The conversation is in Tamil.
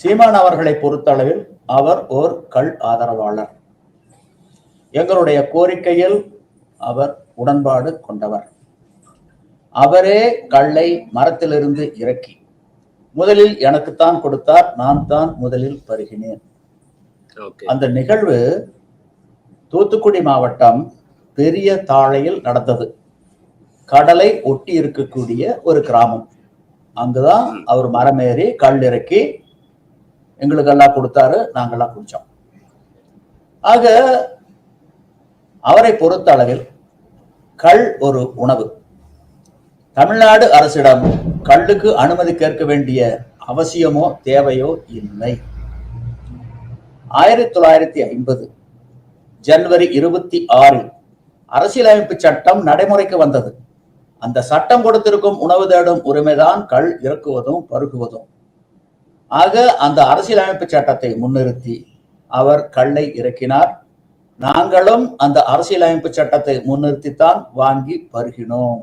சீமான் அவர்களை பொறுத்தளவில் அவர் ஓர் கள் ஆதரவாளர். எங்களுடைய கோரிக்கையில் அவர் உடன்பாடு கொண்டவர். அவரே கல்லை மரத்திலிருந்து இறக்கி முதலில் எனக்குத்தான் கொடுத்தார் நான் தான் முதலில் பருகினேன் அந்த நிகழ்வு தூத்துக்குடி மாவட்டம் பெரிய தாழையில் நடந்தது. கடலை ஒட்டி இருக்கக்கூடிய ஒரு கிராமம். அங்குதான் அவர் மரமேறி கல் இறக்கி எங்களுக்கெல்லாம் கொடுத்தாரு நாங்கெல்லாம் குடிச்சோம். ஆக அவரை பொறுத்த அளவில் கள் ஒரு உணவு. தமிழ்நாடு அரசிடம் கல்லுக்கு அனுமதி கேட்க வேண்டிய அவசியமோ தேவையோ இல்லை. ஆயிரத்தி தொள்ளாயிரத்தி ஐம்பது ஜனவரி இருபத்தி ஆறில் அரசியலமைப்பு சட்டம் நடைமுறைக்கு வந்தது. அந்த சட்டம் கொடுத்திருக்கும் உணவு தேடும் உரிமைதான் கல் இறக்குவதும் பருகுவதும். ஆக அந்த அரசியலமைப்பு சட்டத்தை முன்னிறுத்தி அவர் கல்லை இறக்கினார். நாங்களும் அந்த அரசியலமைப்பு சட்டத்தை முன்னிறுத்தித்தான் வாங்கி பருகினோம்